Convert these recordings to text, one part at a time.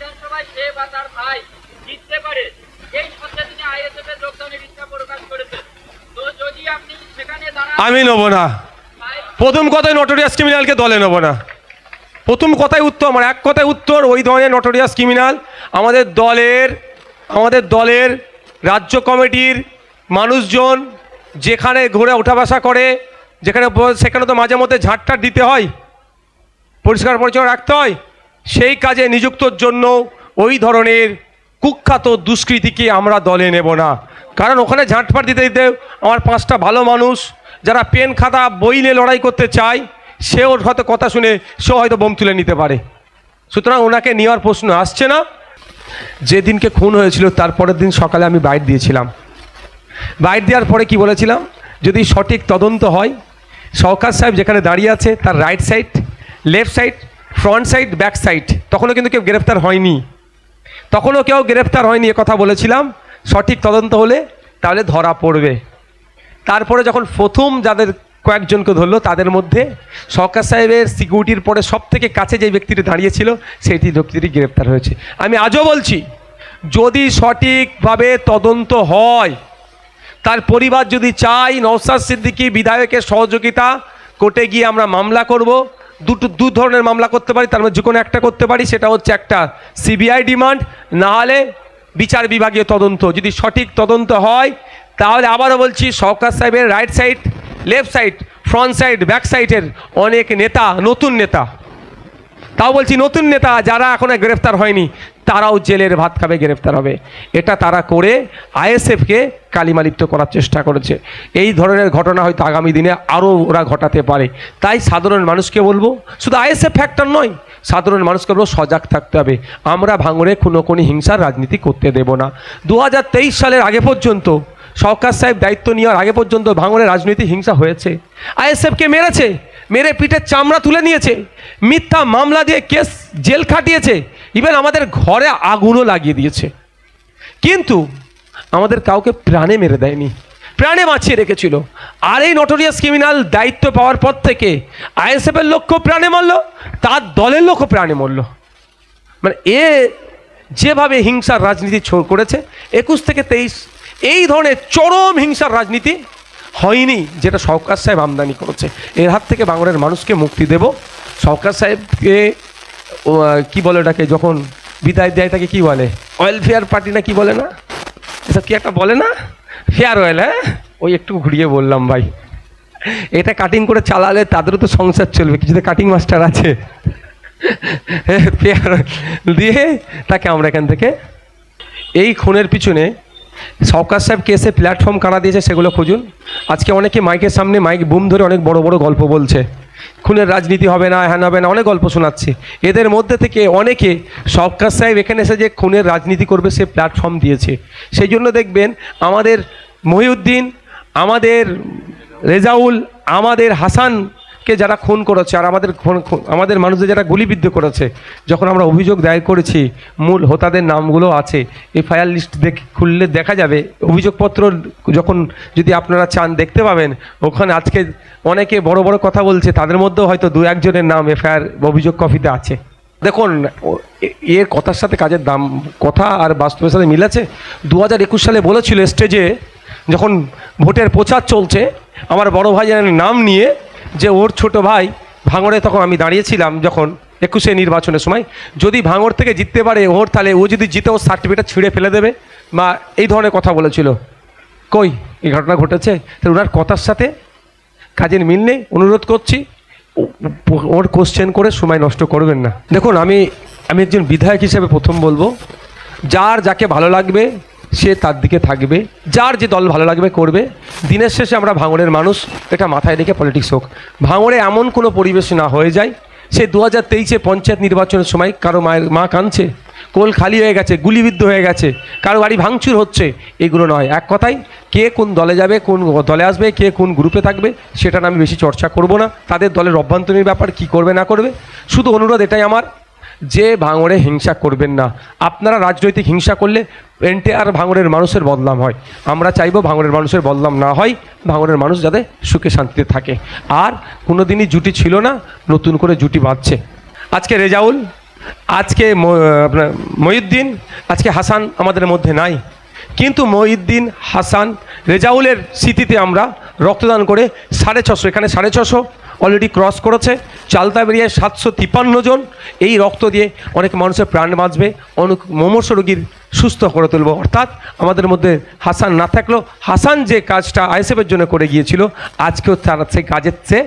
বিধানসভায় সে বা তার ভাই জিততে পারে এই সত্ত্বে তিনি আইএসএফ এর যোগদানের ইচ্ছা প্রকাশ করেছেন তো যদি আপনি সেখানে দাঁড়ান আমি নেব না। প্রথম কথায় নটোরিয়াস ক্রিমিনালকে দলে নেব না। প্রথম কথায় উত্তর আমার এক কথায় উত্তর ওই ধরনের নটোরিয়াস ক্রিমিনাল আমাদের দলের আমাদের দলের রাজ্য কমিটির মানুষজন যেখানে ঘুরে ওঠা বসা করে যেখানে সেখানে তো মাঝে মধ্যে ঝাঁটটাট দিতে হয় পরিষ্কার পরিচ্ছন্ন রাখতে হয়। সেই কাজে নিযুক্তর জন্য ওই ধরনের কুখ্যাত দুষ্কৃতিকে আমরা দলে নেব না। কারণ ওখানে ঝাঁটফাট দিতে দিতে আমার পাঁচটা ভালো মানুষ, যারা পেন খাতা, বই নিয়ে লড়াই করতে চায় সে ওর হয়তো কথা শুনে, সেও হয়তো বোম তুলে নিতে পারে। সুতরাং ওনাকে নেওয়ার প্রশ্ন আসছে না। যেদিনকে খুন হয়েছিল, তারপরের দিন সকালে আমি বাইট দিয়েছিলাম। বাইট দেওয়ার পরে কি বলেছিলাম? যদি সঠিক তদন্ত হয় সরকার সাহেব যেখানে দাঁড়িয়ে আছে, তার right side left side front side back side তখনও কিন্তু কেউ গ্রেপ্তার হয়নি। তখনও কেউ গ্রেপ্তার হয়নি, এ কথা বলেছিলাম। সঠিক তদন্ত হলে তাহলে ধরা পড়বে। তারপরে যখন প্রথম যাদের কয়েকজনকে ধরলো, তাদের মধ্যে সরকার সাহেবের সিকিউরিটির পরে সব থেকে কাছে যে ব্যক্তিটি দাঁড়িয়েছিল, সেইটি ব্যক্তিটি গ্রেপ্তার হয়েছে। আমি আজও বলছি, যদি সঠিকভাবে তদন্ত হয়, তার পরিবার যদি চাই নওসাদ সিদ্দিকি বিধায়কের সহযোগিতা কোর্টে গিয়ে আমরা মামলা করব দুটো দু ধরনের মামলা করতে পারি, তার মধ্যে যে কোনো একটা করতে পারি, সেটা হচ্ছে একটা সিবিআই ডিমান্ড না হলে বিচার বিভাগীয় তদন্ত। যদি সঠিক তদন্ত হয়, তাহলে আবারও বলছি, সরকার সাহেবের right side left side front side back সাইডের অনেক নেতা, নতুন নেতা। তাও বলছি নতুন নেতা যারা এখনও গ্রেফতার হয়নি। তারাও জেলের ভাত খাবে, গ্রেফতার হবে। এটা তারা করে আইএসএফকে কালিমালিপ্ত করার চেষ্টা করেছে। এই ধরনের ঘটনা হয়তো আগামী দিনে আরও ওরা ঘটাতে পারে। তাই সাধারণ মানুষকে বলব, শুধু আইএসএফ ফ্যাক্টর নয়, সাধারণ মানুষকে বলব, সজাগ থাকতে হবে। আমরা ভাঙড়ে কোনো কোনো হিংসার রাজনীতি করতে দেব না। দু হাজার তেইশ সালের আগে পর্যন্ত, সরকার সাহেব দায়িত্ব নেওয়ার আগে পর্যন্ত ভাঙড়ে রাজনৈতিক হিংসা হয়েছে। আইএসএফকে মেরেছে মেরে পিঠের চামড়া তুলে নিয়েছে। মিথ্যা মামলা দিয়ে কেস জেল খাটিয়েছে। ইভেন আমাদের ঘরে আগুনও লাগিয়ে দিয়েছে। কিন্তু আমাদের কাউকে প্রাণে মেরে দেয়নি। প্রাণে বাঁচিয়ে রেখেছিল। আর এই নটোরিয়াস ক্রিমিনাল দায়িত্ব পাওয়ার পর থেকে আইএসএফের লক্ষ্য প্রাণে মারল, তার দলের লোকও প্রাণে মরল। মানে এ যেভাবে হিংসার রাজনীতি করেছে, একুশ থেকে তেইশ, এই ধরনের চরম হিংসার রাজনীতি হয়নি যেটা সরকার সাহেব আমদানি করেছে। এর হাত থেকে বাংলার মানুষকে মুক্তি দেব। সরকার সাহেবকে কি বলে ওটাকে, যখন বিদায় দেয় তাকে কি বলে? ওয়েলফেয়ার পার্টি না কি বলে না? এসব কি একটা বলে না? ফেয়ার ওয়েল হ্যাঁ? ওই একটু ঘুরিয়ে বললাম ভাই। এটা কাটিং করে চালালে তাদেরও তো সংসার চলবে, কিছুতে কাটিং মাস্টার আছে। পেয়ার দিয়ে তাকে আমরা এখান থেকে, এই খুনের পিছনে সরকার সাহেব কেসে প্ল্যাটফর্ম কারা দিয়েছে, সেগুলো খুঁজুন। আজকে অনেকে মাইকের সামনে মাইক বুম ধরে অনেক বড় বড় গল্প বলছে। খুনের রাজনীতি হবে না হ্যান হবে না, অনেক গল্প শোনাচ্ছে। এদের মধ্যে থেকে অনেকে সরকার সাহেব এখানে এসে যে খুনের রাজনীতি করবে সে প্ল্যাটফর্ম দিয়েছে। সেই জন্য দেখবেন আমাদের মহিউদ্দিন, আমাদের রেজাউল, আমাদের হাসানকে যারা খুন করেছে আর আমাদের আমাদের মানুষদের যারা গুলিবিদ্ধ করেছে, যখন আমরা অভিযোগ দায়ের করেছি, মূল হোতাদের নামগুলো আছে, এফআইআর লিস্ট দেখ, খুললে দেখা যাবে, অভিযোগপত্র যখন যদি আপনারা চান দেখতে পাবেন, ওখানে আজকে অনেকে বড় বড় কথা বলছে, তাদের মধ্যেও হয়তো দু একজনের নাম এফআইআর অভিযোগ কপিতে আছে। দেখুন এর কথার সাথে কাজের দাম, কথা আর বাস্তবের সাথে মিলেছে। দু হাজার একুশ সালে বলেছিল স্টেজে, যখন ভোটের প্রচার চলছে, আমার বড় ভাইয়ের নাম নিয়ে যে ওর ছোট ভাই ভাঙড়ে তখন আমি দাঁড়িয়েছিলাম যখন একুশে নির্বাচনের সময়। যদি ভাঙড় থেকে জিততে পারে ওর, তাহলে ও যদি জিতে ওর সার্টিফিকেট ছিঁড়ে ফেলে দেবে বা এই ধরনের কথা বলেছিল। কই, এই ঘটনা ঘটেছে? তাহলে ওনার কথার সাথে কাজের মিল নেই, অনুরোধ করছি। ওর কোশ্চেন করে সময় নষ্ট করবেন না। দেখুন, আমি আমি একজন বিধায়ক হিসেবে প্রথম বলব, যার যাকে ভালো লাগবে সে তার দিকে থাকবে, যার যে দল ভালো লাগবে করবে। দিনের শেষে আমরা ভাঙড়ের মানুষ, এটা মাথায় রেখে পলিটিক্স হোক। ভাঙড়ে এমন কোনো পরিবেশ না হয়ে যায়, সে দু হাজার তেইশে পঞ্চায়েত নির্বাচনের সময় কারও মায়ের মা কাঁদছে, কোল খালি হয়ে গেছে, গুলিবিদ্ধ হয়ে গেছে, কারও বাড়ি ভাঙচুর হচ্ছে, এগুলো নয়। এক কথাই কে কোন দলে যাবে, কোন দলে আসবে, কে কোন গ্রুপে থাকবে, সেটা আমি বেশি চর্চা করব না। তাদের দলের অভ্যন্তরীণ ব্যাপার কি করবে, না করবে, শুধু অনুরোধ এটাই আমার, যে ভাঙড়ে হিংসা করবেন না। আপনারা রাজনৈতিক হিংসা করলে এনটিআর ভাঙড়ের মানুষের বদনাম হয়। আমরা চাইব ভাঙড়ের মানুষের বদনাম না হয় ভাঙড়ের মানুষ যাতে সুখে শান্তিতে থাকে। আর কোনো দিনই জুটি ছিল না, নতুন করে জুটি বাঁধছে। আজকে রেজাউল, আজকে আপনার মহিউদ্দিন আজকে হাসান আমাদের মধ্যে নাই। কিন্তু মহিউদ্দিন হাসান, রেজাউলের স্মৃতিতে আমরা রক্তদান করে সাড়ে ছশো, এখানে সাড়ে ছশো অলরেডি ক্রস করেছে। চালতা বেরিয়ে সাতশো তিপ্পান্ন জন। এই রক্ত দিয়ে অনেক মানুষের প্রাণ বাঁচবে। অনেক মমর্ষ রোগীর সুস্থ করে তুলব। অর্থাৎ আমাদের মধ্যে হাসান না থাকলেও হাসান যে কাজটা আইএসএফের জন্য করে গিয়েছিল, আজকেও তারা সেই কাজের চেয়ে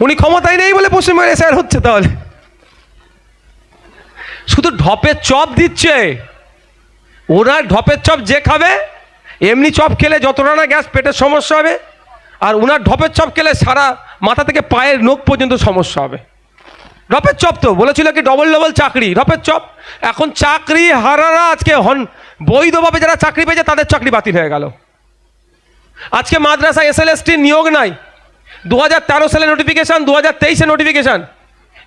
উনি ক্ষমতায় নেই বলে পশ্চিমবঙ্গের এসআর হচ্ছে তাহলে। শুধু ঢপের চপ দিচ্ছে। ওনার ঢপের চপ যে খাবে, এমনি চপ খেলে যতটা না গ্যাস পেটের সমস্যা হবে, আর ওনার ঢপের চপ খেলে সারা মাথা থেকে পায়ের নখ পর্যন্ত সমস্যা হবে। ঢপের চপ তো, বলেছিল কি ডবল ডবল চাকরি, ঢপের চপ। এখন চাকরি হারারা আজকে হন, বৈধভাবে যারা চাকরি পেয়েছে তাদের চাকরি বাতিল হয়ে গেল। আজকে মাদ্রাসা এসএলএসটির নিয়োগ নাই। দু হাজার তেরো সালে নোটিফিকেশান দু হাজার তেইশে নোটিফিকেশান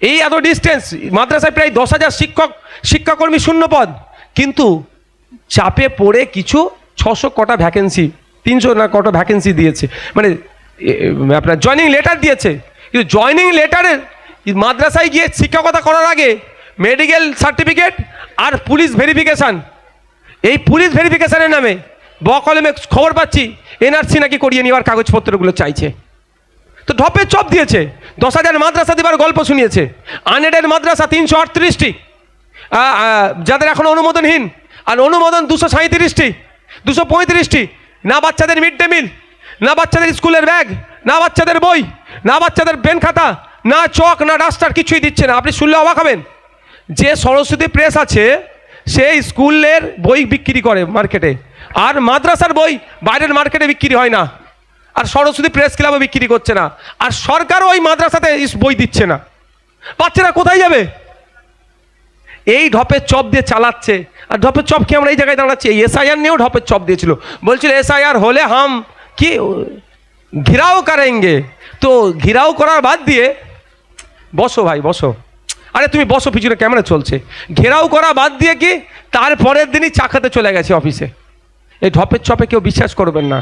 এই এত ডিস্টেন্স মাদ্রাসায় প্রায় দশ হাজার শিক্ষক, শিক্ষাকর্মী শূন্য পদ কিন্তু চাপে পড়ে কিছু ছশো কটা ভ্যাকেন্সি তিনশো না কটা ভ্যাকেন্সি দিয়েছে। মানে আপনার জয়নিং লেটার দিয়েছে। কিন্তু জয়নিং লেটারের মাদ্রাসায় গিয়ে শিক্ষকতা করার আগে মেডিকেল সার্টিফিকেট আর পুলিশ ভেরিফিকেশান এই পুলিশ ভেরিফিকেশানের নামে বকলমে খবর পাচ্ছি, এনআরসি নাকি করিয়ে নেওয়ার কাগজপত্রগুলো চাইছে। তো ঢপে চপ দিয়েছে। দশ হাজার মাদ্রাসা দেবার গল্প শুনিয়েছে। আনএডেড মাদ্রাসা তিনশো আটত্রিশটি। যাদের এখন অনুমোদনহীন। আর অনুমোদন দুশো সাঁত্রিশটি দুশো পঁয়ত্রিশটি। না বাচ্চাদের মিড ডে মিল, না বাচ্চাদের স্কুলের ব্যাগ, না বাচ্চাদের বই, না বাচ্চাদের পেন খাতা, না চক, না ডাস্টার কিছুই দিচ্ছে না। আপনি শুনলে অবাক হবেন। যে সরস্বতী প্রেস আছে, সে স্কুলের বই বিক্রি করে মার্কেটে। আর মাদ্রাসার বই বাইরের মার্কেটে বিক্রি হয় না। আর সরস্বতী প্রেস ক্লাবে বিক্রি করছে না। আর সরকারও ওই মাদ্রাসাতে বই দিচ্ছে না। বাচ্চারা কোথায় যাবে? এই ঢপের চপ দিয়ে চালাচ্ছে। আর ঢপের চপ কি আমরা এই জায়গায় দাঁড়াচ্ছি। এই এসআইআর নিয়েও ঢপের চপ দিয়েছিল। বলছিল এসআইআর হলে হাম কি? ঘিরাও করেঙ্গে। তো ঘিরাও করার বাদ দিয়ে, বসো ভাই, বসো। আরে তুমি বসো, পিছনে ক্যামেরা চলছে। ঘেরাও করা বাদ দিয়ে কি? তারপরের দিনই চা খেতে চলে গেছে অফিসে। এই ঢপের চপে কেউ বিশ্বাস করবেন না।